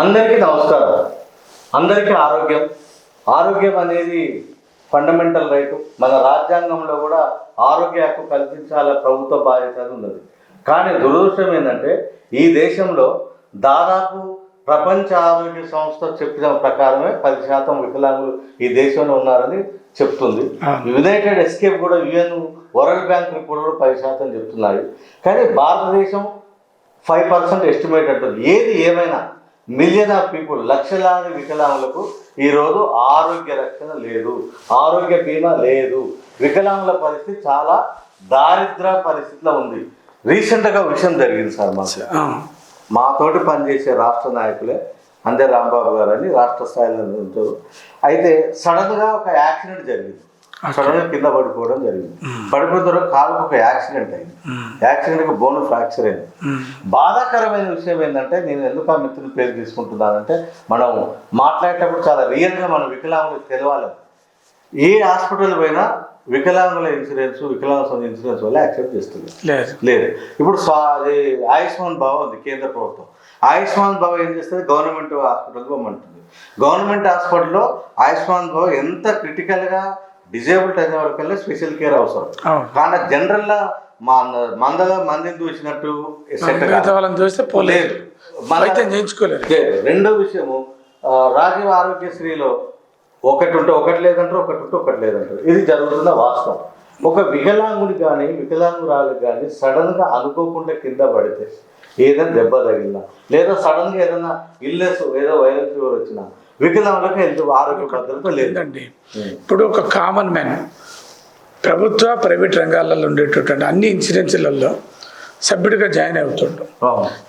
అందరికీ నమస్కారం. అందరికీ ఆరోగ్యం. ఆరోగ్యం అనేది ఫండమెంటల్ రైట్ మన రాజ్యాంగంలో కూడా ఆరోగ్య హక్కు కల్పించాల ప్రభుత్వ బాధ్యత ఉన్నది. కానీ దురదృష్టం ఏంటంటే ఈ దేశంలో దాదాపు ప్రపంచ ఆరోగ్య సంస్థ చెప్పిన ప్రకారమే పది శాతం వికలాంగులు ఈ దేశంలో ఉన్నారని చెప్తుంది. యునైటెడ్ ఎస్కేప్ కూడా యుఎన్ వరల్డ్ బ్యాంక్ రిపోర్ట్ కూడా పది శాతం చెప్తున్నాయి. కానీ భారతదేశం ఫైవ్ పర్సెంట్ ఎస్టిమేట్ అంటుంది. ఏది ఏమైనా మిలియన్ ఆఫ్ పీపుల్ లక్షలాది వికలాంగులకు ఈరోజు ఆరోగ్య రక్షణ లేదు. ఆరోగ్య బీమా లేదు. వికలాంగుల పరిస్థితి చాలా దారిద్ర పరిస్థితిలో ఉంది. రీసెంట్గా విషయం జరిగింది సార్ మాకు. మాతోటి పనిచేసే రాష్ట్ర నాయకులే అందే రాంబాబు గారు అని రాష్ట్ర స్థాయిలో ఉంటారు. అయితే సడన్గా ఒక యాక్సిడెంట్ జరిగింది. సడన్గా కింద పడిపోవడం జరిగింది. పడిపోయిన తర్వాత కాలుకు ఒక యాక్సిడెంట్ అయింది. యాక్సిడెంట్కి బోన్ ఫ్రాక్చర్ అయింది. ఉమ్, బాధాకరమైన విషయం ఏంటంటే నేను ఎందుకు ఆ మిత్రుని పేరు తీసుకుంటున్నానంటే మనం మాట్లాడేటప్పుడు చాలా రియల్గా మన వికలాంగులకు తెలవాలి ఏ హాస్పిటల్ పోయినా వికలాంగుల ఇన్సూరెన్స్ వికలాంగ ఇన్సూరెన్స్ వల్ల యాక్సెప్ట్ చేస్తుంది. లేదు. లేదు. ఇప్పుడు అది ఆయుష్మాన్ భవ ఉంది కేంద్ర ప్రభుత్వం. ఆయుష్మాన్ భవ ఏం చేస్తుంది? Government hospital పోమంటుంది. గవర్నమెంట్ హాస్పిటల్లో ఆయుష్మాన్ భవ ఎంత క్రిటికల్గా డిజేబుల్డ్ అయిన వాళ్ళకల్లా స్పెషల్ కేర్ అవసరం. కానీ జనరల్గా మా మందల మందిని చూసినట్టు వాళ్ళని చూస్తే పోలేదు. రెండో విషయము రాజీవ్ ఆరోగ్యశ్రీలో ఒకటి ఉంటే ఒకటి లేదంటారు ఒకటి ఉంటే ఒకటి లేదంటారు. ఇది జరుగుతున్న వాస్తవం. ఒక వికలాంగుడి కానీ వికలాంగురాలకు కానీ సడన్గా అనుకోకుండా కింద పడితే ఏదైనా దెబ్బ తగిలినా లేదా సడన్గా ఏదైనా ఇల్నెస్ ఏదో వైరల్ ఫీవర్ వచ్చినా వికలాంగులకు హెల్త్ ఆరోగ్య భద్రత లేదు? ఏంటండి ఇప్పుడు ఒక కామన్ మ్యాన్ ప్రభుత్వ ప్రైవేట్ రంగాలలో ఉండేటటువంటి అన్ని ఇన్సూరెన్స్లలో సభ్యుడిగా జాయిన్ అవుతుండు.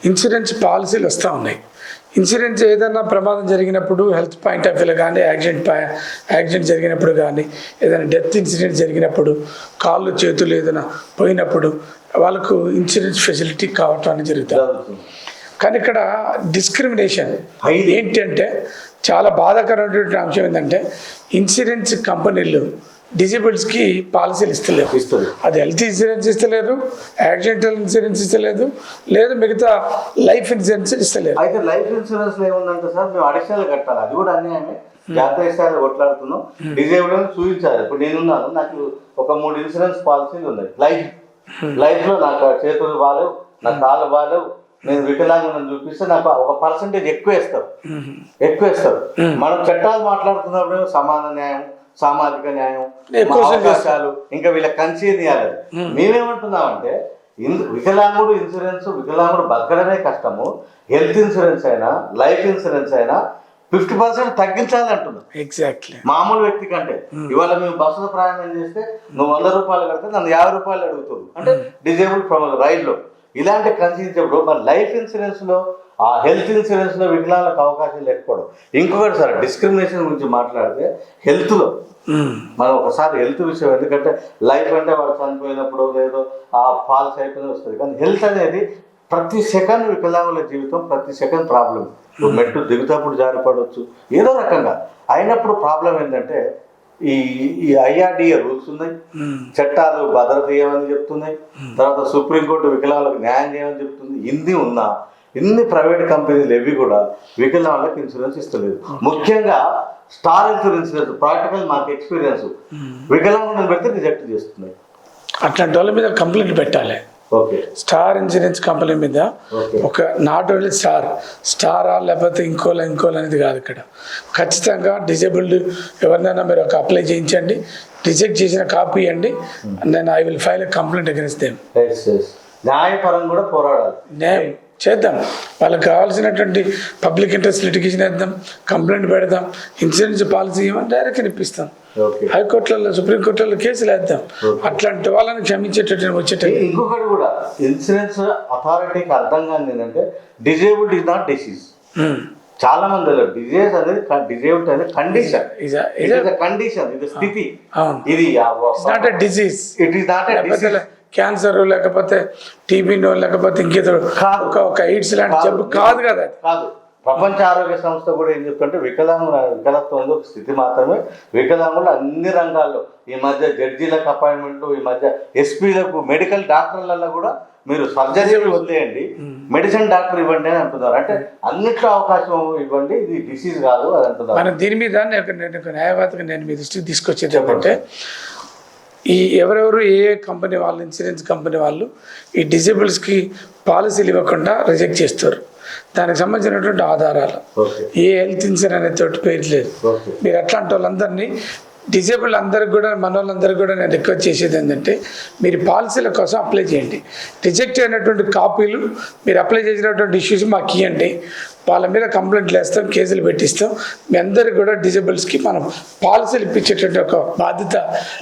ఇన్సూరెన్స్ పాలసీలు వస్తూ ఉన్నాయి. ఇన్సూరెన్స్ ఏదైనా ప్రమాదం జరిగినప్పుడు హెల్త్ పాయింట్ ఆఫ్ వ్యూలో కానీ యాక్సిడెంట్ యాక్సిడెంట్ జరిగినప్పుడు కానీ ఏదైనా డెత్ ఇన్సిడెంట్ జరిగినప్పుడు కాళ్ళు చేతులు ఏదైనా పోయినప్పుడు వాళ్ళకు ఇన్సూరెన్స్ ఫెసిలిటీ కావటం అనేది జరుగుతుంది. జరుగుతుంది. కానీ ఇక్కడ డిస్క్రిమినేషన్. ఏంటంటే చాలా బాధాకరమైనటువంటి అంశం ఏంటంటే ఇన్సూరెన్స్ కంపెనీలు డిజేబుల్స్కి పాలసీలు ఇస్తుంది అది హెల్త్ ఇన్సూరెన్స్ ఇస్తలేదు యాక్సిడెంటల్ ఇన్సూరెన్స్ ఇస్తలేదు లేదు మిగతా లైఫ్ ఇన్సూరెన్స్ ఇస్తలేదు. అయితే లైఫ్ ఇన్సూరెన్స్ ఏముందంటే సార్ మేము అడిషనల్ కట్టాలి. అది కూడా అన్యాయమే. జాతీయ స్థాయిలో కొట్లాడుతున్నాం. డిజేబుల్ అని చూపించాలి ఇప్పుడు నేనున్నాను. నాకు ఒక మూడు ఇన్సూరెన్స్ పాలసీలు ఉన్నాయి. లైఫ్ లైఫ్లో నాకు చేతులు బాగాలేవు నా కాళ్ళు బాగాలేవు నేను వికలాంగులను చూపిస్తే నాకు ఒక పర్సంటేజ్ ఎక్కువ ఇస్తారు ఎక్కువ ఇస్తారు మనం చట్టాలు మాట్లాడుతున్నప్పుడు సమాన న్యాయం సామాజిక న్యాయం అవకాశాలు ఇంకా వీళ్ళ కన్సీనియాలి మేమేమంటున్నామంటే ఇన్- వికలాంగుడు ఇన్సూరెన్స్ వికలాంగుడు బతకడమే కష్టము. హెల్త్ ఇన్సూరెన్స్ అయినా లైఫ్ ఇన్సూరెన్స్ అయినా ఫిఫ్టీ పర్సెంట్ తగ్గించాలి అంటున్నాం ఎగ్జాక్ట్లీ మామూలు వ్యక్తి కంటే. ఇవాళ మేము బస్సులో ప్రయాణం చేస్తే నువ్వు వంద రూపాయలు కడితే నన్ను యాభై రూపాయలు అడుగుతుంది. అంటే డిజేబుల్ ప్రమాదం రైల్లో. ఇలాంటి కన్సిడర్ మరి లైఫ్ ఇన్సూరెన్స్లో ఆ హెల్త్ ఇన్సూరెన్స్లో వికలాంగులకు అవకాశం లేకపోవడం. ఇంకొకటి సార్ డిస్క్రిమినేషన్ గురించి మాట్లాడితే హెల్త్లో. మనం ఒకసారి హెల్త్ విషయం ఎందుకంటే లైఫ్ అంటే వాడు చనిపోయినప్పుడు లేదో ఆ ఫాల్స్ అయిపోయిన వస్తుంది. కానీ హెల్త్ అనేది ప్రతి సెకండ్ వికలాంగుల జీవితం ప్రతి సెకండ్ ప్రాబ్లం మెట్టు దిగుతప్పుడు జారిపడవచ్చు ఏదో రకంగా. అయినప్పుడు ప్రాబ్లం ఏంటంటే ఈ ఈ ఐఆర్డిఏ రూల్స్ ఉన్నాయి. చట్టాలు భద్రత చేయమని చెప్తున్నాయి. తర్వాత సుప్రీంకోర్టు వికలాంగులకు న్యాయం చేయమని చెప్తుంది. ఇన్ని ఉన్నా ఇన్ని ప్రైవేట్ కంపెనీలు ఎవి కూడా వికలాంగులకు ఇన్సూరెన్స్ ఇస్తలేదు. ముఖ్యంగా స్టార్ ఇన్సూరెన్స్ ప్రాక్టికల్ మాకు ఎక్స్పీరియన్స్. వికలాంగులను పెడితే రిజెక్ట్ చేస్తున్నాయి. అట్లాంటి వాళ్ళ మీద కంప్లైంట్ పెట్టాలి. స్టార్ ఇన్సూరెన్స్ కంపెనీ మీద ఒక నాట్ ఓన్లీ స్టార్ స్టారా లేకపోతే ఇంకోలా ఇంకోలా అనేది కాదు ఇక్కడ. ఖచ్చితంగా డిజేబుల్డ్ ఎవరినైనా మీరు ఒక అప్లై చేయించండి రిజెక్ట్ చేసిన కాపీ ఇవ్వండి నేను I will file complaint against them. న్యాయపరం కూడా పోరాడాలి. చేద్దాం. వాళ్ళకి కావాల్సినటువంటి పబ్లిక్ ఇంట్రెస్ట్ లిటిగేషన్ వేద్దాం కంప్లైంట్ పెడదాం ఇన్సూరెన్స్ పాలసీ ఇవ్వమని డైరెక్ట్గా ఇప్పిస్తాం హైకోర్టులలో సుప్రీంకోర్టులలో కేసులు వేద్దాం. అట్లాంటి వాళ్ళని క్షమించేటట్టు వచ్చేటట్టు. ఇంకొకటి కూడా ఇన్సూరెన్స్ అథారిటీకి అర్థం కాని ఏంటంటే డిజేబుల్డ్ ఇస్ నాట్ డిసీజ్. చాలా మంది డిజేజ్ అనేది డిజేబుల్డ్ అనేది condition. Is it is condition ఇది స్థితి. ఇది not disease it is not లేకపోతే క్యాన్సర్ లేకపోతే టీబీనో లేకపోతే ఇంకేదో కాదు. ఒక ఒక ఎయిడ్స్ లాంటి జబ్బు కాదు కదా కాదు. ప్రపంచ ఆరోగ్య సంస్థ కూడా ఏం చెప్తుంటే వికలాంగుల వికలత్వం ఒక స్థితి మాత్రమే. వికలాంగులు అన్ని రంగాల్లో ఈ మధ్య జడ్జీలకు అపాయింట్మెంట్లు ఈ మధ్య ఎస్పీలకు మెడికల్ డాక్టర్లలో కూడా మీరు సర్జరీ వదిలేయండి. మెడిసిన్ డాక్టర్ ఇవ్వండి అని అంటున్నారు. అంటే అన్నిట్లో అవకాశం ఇవ్వండి. ఇది డిసీజ్ కాదు అది అంటున్నారు. మనం దీని మీద నేను న్యాయవాదిగా నేను మీ దృష్టికి తీసుకొచ్చేది ఏంటంటే ఈ ఎవరెవరు ఏ ఏ కంపెనీ వాళ్ళు ఇన్సూరెన్స్ కంపెనీ వాళ్ళు ఈ డిజేబుల్స్కి పాలసీలు ఇవ్వకుండా రిజెక్ట్ చేస్తారు. దానికి సంబంధించినటువంటి ఆధారాలు. ఏ హెల్త్ ఇన్సూరెన్స్ అనే తోటి పేరు లేదు. మీరు అట్లాంటి వాళ్ళందరినీ డిజేబుల్ అందరికి కూడా మనోళ్ళందరికీ కూడా నేను రిక్వెస్ట్ చేసేది ఏంటంటే మీరు పాలసీల కోసం అప్లై చేయండి. రిజెక్ట్ అయినటువంటి కాపీలు మీరు అప్లై చేసినటువంటి ఇష్యూస్ మాకు ఇవ్వండి వాళ్ళ మీద కంప్లైంట్లు వేస్తాం కేసులు పెట్టిస్తాం. మీ అందరికి కూడా డిజేబుల్స్కి మనం పాలసీలు ఇప్పించేటువంటి ఒక బాధ్యత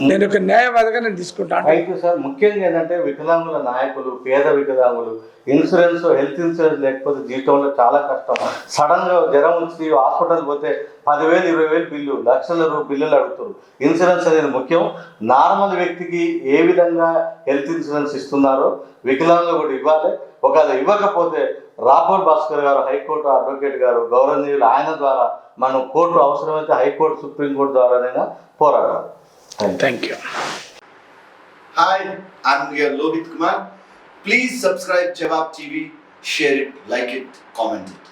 నేను ఒక న్యాయవాదిగా నేను తీసుకుంటాను సార్ ముఖ్యంగా ఏంటంటే వికలాంగుల నాయకులు పేద వికలాంగులు ఇన్సూరెన్స్ హెల్త్ ఇన్సూరెన్స్ లేకపోతే జీవితంలో చాలా కష్టం. సడన్గా జ్వరం వచ్చి హాస్పిటల్ పోతే పదివేలు ఇరవై వేలు బిల్లు లక్షల బిల్లులు అడుగుతారు ఇన్సూరెన్స్ అనేది ముఖ్యం. నార్మల్ వ్యక్తికి ఏ విధంగా హెల్త్ ఇన్సూరెన్స్ ఇస్తున్నారో వికలాంగులు కూడా ఇవ్వాలి. ఒకవేళ ఇవ్వకపోతే రాపూర్ భాస్కర్ గారు హైకోర్టు అడ్వకేట్ గారు గౌరవనీయులు ఆయన ద్వారా మనం కోర్టు అవసరమైతే హైకోర్టు సుప్రీంకోర్టు ద్వారానైనా పోరాడాలి. Thank you I'm here Lohit Kumar. Please subscribe Jawab TV, share it, like it, comment it.